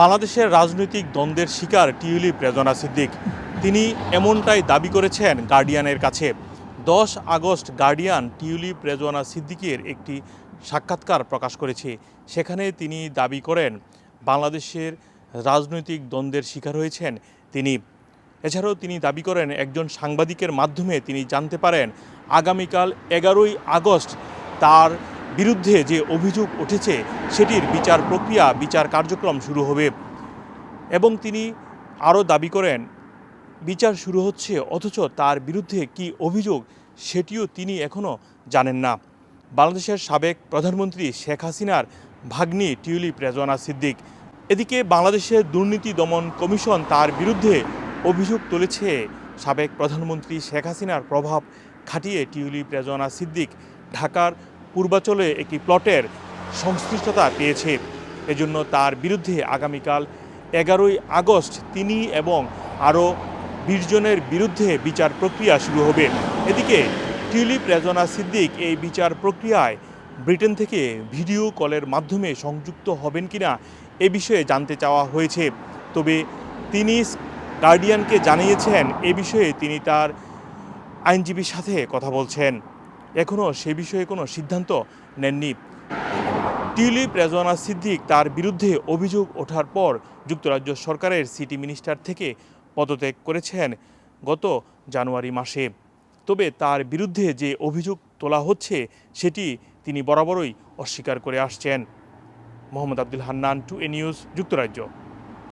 বাংলাদেশের রাজনৈতিক দ্বন্দ্বের শিকার টিউলিপ রেজনা সিদ্দিক। তিনি এমনটাই দাবি করেছেন গার্ডিয়ানের কাছে। দশ আগস্ট গার্ডিয়ান টিউলিপ রেজওয়ানা সিদ্দিকের একটি সাক্ষাৎকার প্রকাশ করেছে। সেখানে তিনি দাবি করেন, বাংলাদেশের রাজনৈতিক দ্বন্দ্বের শিকার হয়েছেন তিনি। এছাড়াও তিনি দাবি করেন, একজন সাংবাদিকের মাধ্যমে তিনি জানতে পারেন, আগামীকাল এগারোই আগস্ট তার বিরুদ্ধে যে অভিযোগ উঠেছে, সেটির বিচার প্রক্রিয়া, বিচার কার্যক্রম শুরু হবে। এবং তিনি আরও দাবি করেন, বিচার শুরু হচ্ছে, অথচ তার বিরুদ্ধে কি অভিযোগ, সেটিও তিনি এখনও জানেন না। বাংলাদেশের সাবেক প্রধানমন্ত্রী শেখ হাসিনার ভাগ্নি টিউলিপ রেজওয়ানা সিদ্দিক। এদিকে বাংলাদেশের দুর্নীতি দমন কমিশন তার বিরুদ্ধে অভিযোগ তুলেছে। সাবেক প্রধানমন্ত্রী শেখ হাসিনার প্রভাব খাটিয়ে টিউলিপ রেজওয়ানা সিদ্দিক ঢাকার পূর্বাচলে একটি প্লটের সংশ্লিষ্টতা পেয়েছে। এজন্য তার বিরুদ্ধে আগামীকাল এগারোই আগস্ট তিনি এবং আরও বিশ জনের বিরুদ্ধে বিচার প্রক্রিয়া শুরু হবে। এদিকে টিউলিপ রেজনা সিদ্দিক এই বিচার প্রক্রিয়ায় ব্রিটেন থেকে ভিডিও কলের মাধ্যমে সংযুক্ত হবেন কিনা এ বিষয়ে জানতে চাওয়া হয়েছে। তবে তিনি গার্ডিয়ানকে জানিয়েছেন, এ বিষয়ে তিনি তার আইনজীবীর সাথে কথা বলছেন। এখনও সে বিষয়ে কোনো সিদ্ধান্ত নেননি। টিউলিপ রেজওয়ানা সিদ্দিক তার বিরুদ্ধে অভিযোগ ওঠার পর যুক্তরাজ্য সরকারের সিটি মিনিস্টার থেকে পদত্যাগ করেছেন গত জানুয়ারি মাসে। তবে তার বিরুদ্ধে যে অভিযোগ তোলা হচ্ছে, সেটি তিনি বরাবরই অস্বীকার করে আসছেন। মোহাম্মদ আব্দুল হান্নান, টু এ নিউজ, যুক্তরাজ্য।